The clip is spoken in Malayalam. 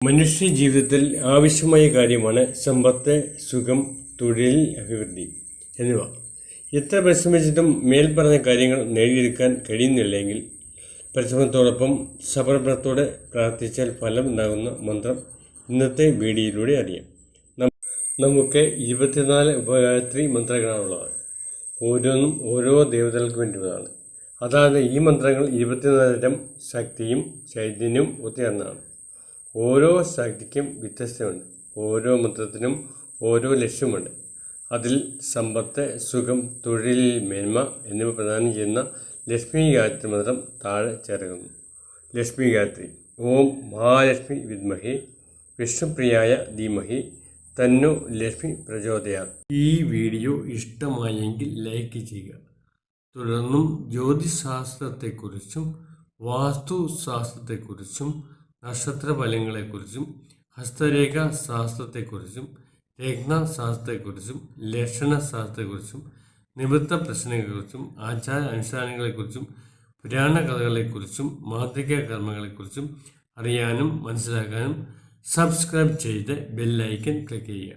മനുഷ്യ ജീവിതത്തിൽ ആവശ്യമായ കാര്യമാണ് സമ്പത്ത് സുഖം തൊഴിൽ അഭിവൃദ്ധി എന്നിവ. എത്ര പരിശ്രമിച്ചിട്ടും മേൽപ്പറഞ്ഞ കാര്യങ്ങൾ നേടിയെടുക്കാൻ കഴിയുന്നില്ലെങ്കിൽ പരിശ്രമത്തോടൊപ്പം സമർപ്പണത്തോടെ പ്രാർത്ഥിച്ചാൽ ഫലം ഉണ്ടാകുന്ന മന്ത്രം ഇന്നത്തെ വീഡിയോയിലൂടെ അറിയാം. നമുക്ക് ഇരുപത്തിനാല് ഉപഗായത്രി മന്ത്രങ്ങളാണുള്ളത്. ഓരോന്നും ഓരോ ദേവതകൾക്ക് വേണ്ടിയുള്ളതാണ്. അതായത് ഈ മന്ത്രങ്ങൾ ഇരുപത്തിനാലിരം ശക്തിയും ചൈതന്യവും ഒത്തുചേർന്നതാണ് ഓരോ ശക്തിക്കും വ്യത്യസ്തമുണ്ട് ഓരോ മന്ത്രത്തിനും ഓരോ ലക്ഷ്യമുണ്ട്. അതിൽ സമ്പത്ത് സുഖം തൊഴിൽ മേന്മ എന്നിവ പ്രദാനം ചെയ്യുന്ന ലക്ഷ്മി ഗായത്രി മന്ത്രം താഴെ ചേർക്കുന്നു. ലക്ഷ്മി ഗായത്രി ഓം മഹാലക്ഷ്മി വിദ്മഹി വിഷ്ണുപ്രിയായ ധീമഹി തന്നു ലക്ഷ്മി പ്രചോദയാ. ഈ വീഡിയോ ഇഷ്ടമായെങ്കിൽ ലൈക്ക് ചെയ്യുക. തുടർന്നും ജ്യോതിശാസ്ത്രത്തെക്കുറിച്ചും വാസ്തുശാസ്ത്രത്തെക്കുറിച്ചും നക്ഷത്രഫലങ്ങളെക്കുറിച്ചും ഹസ്തരേഖ ശാസ്ത്രത്തെക്കുറിച്ചും രത്നശാസ്ത്രത്തെക്കുറിച്ചും ലക്ഷണശാസ്ത്രത്തെക്കുറിച്ചും നിവൃത്ത പ്രശ്നങ്ങളെക്കുറിച്ചും ആചാര അനുഷ്ഠാനങ്ങളെക്കുറിച്ചും പുരാണ കഥകളെക്കുറിച്ചും മാന്ത്രിക കർമ്മങ്ങളെക്കുറിച്ചും അറിയാനും മനസ്സിലാക്കാനും സബ്സ്ക്രൈബ് ചെയ്ത് ബെല്ലൈക്കൻ ക്ലിക്ക് ചെയ്യുക.